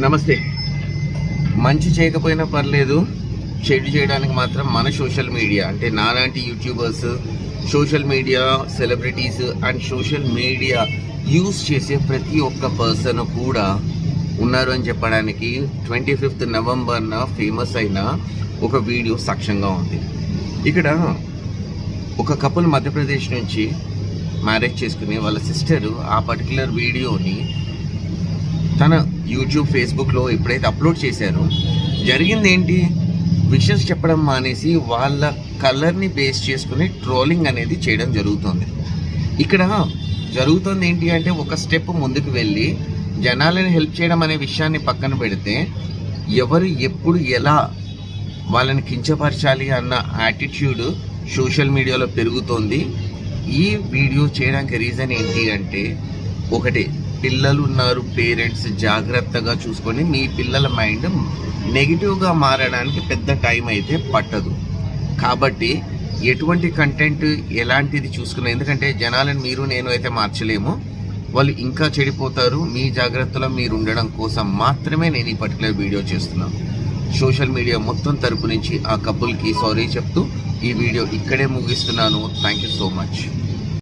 నమస్తే. మంచి చేయకపోయినా పర్లేదు చెడు చేయడానికి మాత్రం మన సోషల్ మీడియా అంటే నాలాంటి youtubers social media celebrities and social media use చేసే ప్రతి ఒక్క పర్సన్ కూడా ఉన్నారు అని చెప్పడానికి ట్వంటీ ఫిఫ్త్ నవంబర్న ఫేమస్ అయిన ఒక వీడియో సాక్ష్యంగా ఉంది. ఇక్కడ ఒక కపుల్ మధ్యప్రదేశ్ నుంచి మ్యారేజ్ చేసుకుని వాళ్ళ సిస్టర్ ఆ పర్టికులర్ వీడియోని తన యూట్యూబ్ ఫేస్బుక్లో ఎప్పుడైతే అప్లోడ్ చేశారో జరిగింది ఏంటి విషన్స్ చెప్పడం మానేసి వాళ్ళ కలర్ని బేస్ చేసుకుని ట్రోలింగ్ అనేది చేయడం జరుగుతుంది. ఇక్కడ జరుగుతుంది ఏంటి అంటే ఒక స్టెప్ ముందుకు వెళ్ళి జనాలను హెల్ప్ చేయడం అనే విషయాన్ని పక్కన పెడితే ఎవరు ఎప్పుడు ఎలా వాళ్ళని కించపరచాలి అన్న యాటిట్యూడ్ సోషల్ మీడియాలో పెరుగుతోంది. ఈ వీడియో చేయడానికి రీజన్ ఏంటి అంటే ఒకటి పిల్లలు ఉన్నారు పేరెంట్స్ జాగ్రత్తగా చూసుకొని మీ పిల్లల మైండ్ నెగిటివ్గా మారడానికి పెద్ద టైం అయితే పట్టదు. కాబట్టి ఎటువంటి కంటెంట్ ఎలాంటిది చూసుకున్నా ఎందుకంటే జనాలను మీరు నేను అయితే మార్చలేము. వాళ్ళు ఇంకా చెడిపోతారు. మీ జాగ్రత్తలో మీరు ఉండడం కోసం మాత్రమే నేను ఈ పర్టికులర్ వీడియో చేస్తున్నాను. సోషల్ మీడియా మొత్తం తరపు నుంచి ఆ కపుల్కి సారీ చెప్తూ ఈ వీడియో ఇక్కడే ముగిస్తున్నాను. Thank you so much